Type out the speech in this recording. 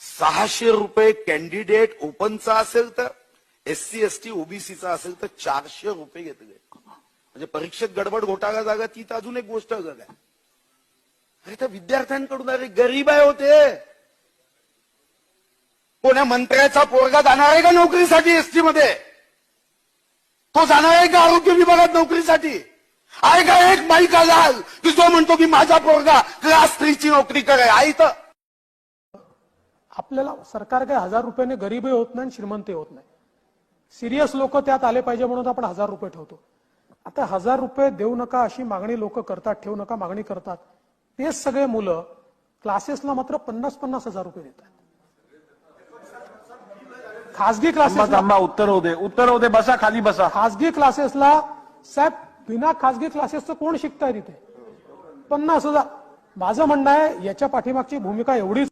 सहाशे रुपये कॅन्डिडेट ओपनचा असेल तर एससी एसटी ओबीसीचा असेल तर चारशे रुपये घेतले म्हणजे परीक्षेत गडबड घोटाळा जागा ती तर अजून एक गोष्ट अलग आहे. अरे त्या विद्यार्थ्यांकडून अरे गरीब आहे होते कोण्या मंत्र्याचा पोरगा जाणार आहे का नोकरीसाठी एसटी मध्ये? तो जाणार आहे का आरोग्य विभागात नोकरीसाठी? आहे का एक बाईक लाल? की जो म्हणतो की माझा पोरगा क्लास थ्रीची नोकरी करे. आई तर आपल्याला सरकार काही हजार रुपयाने गरीबही होत नाही आणि श्रीमंतही होत नाही. सिरियस लोक त्यात आले पाहिजे म्हणून आपण हजार रुपये ठेवतो. आता हजार रुपये देऊ नका अशी मागणी लोक करतात ठेवू नका मागणी करतात. तेच सगळे मुलं क्लासेसला मात्र पन्नास पन्नास हजार रुपये देतात. खासगी क्लासेस उत्तर होऊ दे. उत्तर होऊ दे बसा खाली बसा. खासगी क्लासेसला साहेब बिना खासगी क्लासेसचं कोण शिकताय तिथे? पन्नास हजार. माझं म्हणणं आहे याच्या पाठीमागची भूमिका एवढीच